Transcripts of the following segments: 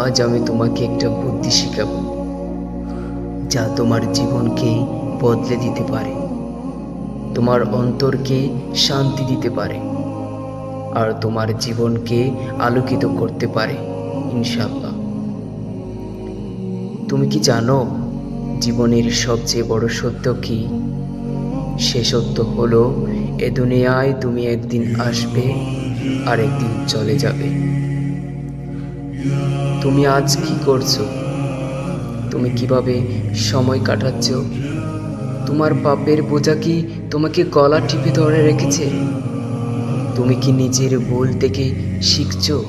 আজ আমি তোমাকে একটা বুদ্ধি শিখাবো, যা তোমার জীবনকে বদলে দিতে পারে, তোমার অন্তরকে শান্তি দিতে পারে, আর তোমার জীবনকে আলোকিত করতে পারে ইনশাল্লাহ তুমি কি জানো, জীবনের সবচেয়ে বড় সত্য কি? সে সত্য হলো, এ দুনিয়ায় তুমি একদিন আসবে আর একদিন চলে যাবে। তুমি আজ কি করছ? তুমি কীভাবে সময় কাটাচ্ছ? তোমার পাপের বোঝা কি তোমাকে গলা টিপে ধরে রেখেছে? তুমি কি নিজের ভুল থেকে শিখছো?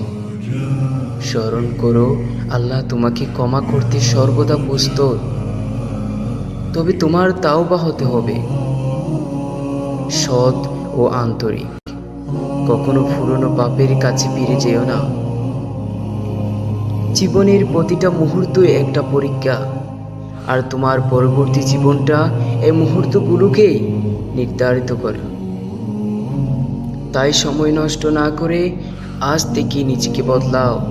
স্মরণ করো, আল্লাহ তোমাকে ক্ষমা করতে সর্বদা প্রস্তুত। তবে তোমার তাও বা হতে হবে। সৎ ও আন্তরিক। কখনো পুরনো পাপের কাছে ফিরে যেও না। জীবনের প্রতিটা মুহূর্ত একটা পরীক্ষা। আর তোমার পরবর্তী জীবনটা এই মুহূর্তগুলোকেই নির্ধারিত করে। তাই সময় নষ্ট না করে আজ থেকে নিজেকে বদলাও।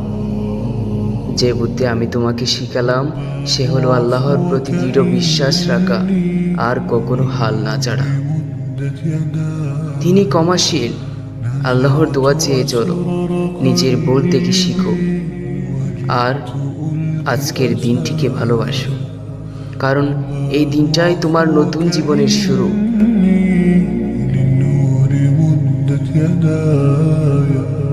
যে বুদ্ধি আমি তোমাকে শিখালাম, সে হলো আল্লাহর প্রতি দৃঢ় বিশ্বাস রাখা, আর কখনো হাল না ছাড়া। তিনি ক্ষমাশীল, আল্লাহর দোয়া চেয়ে চলো, নিজের ভুল থেকে শিখো। আর আজকের দিনটিকে ভালোবাসো কারণ এই দিনটাই তোমার নতুন জীবনের শুরু Yeah.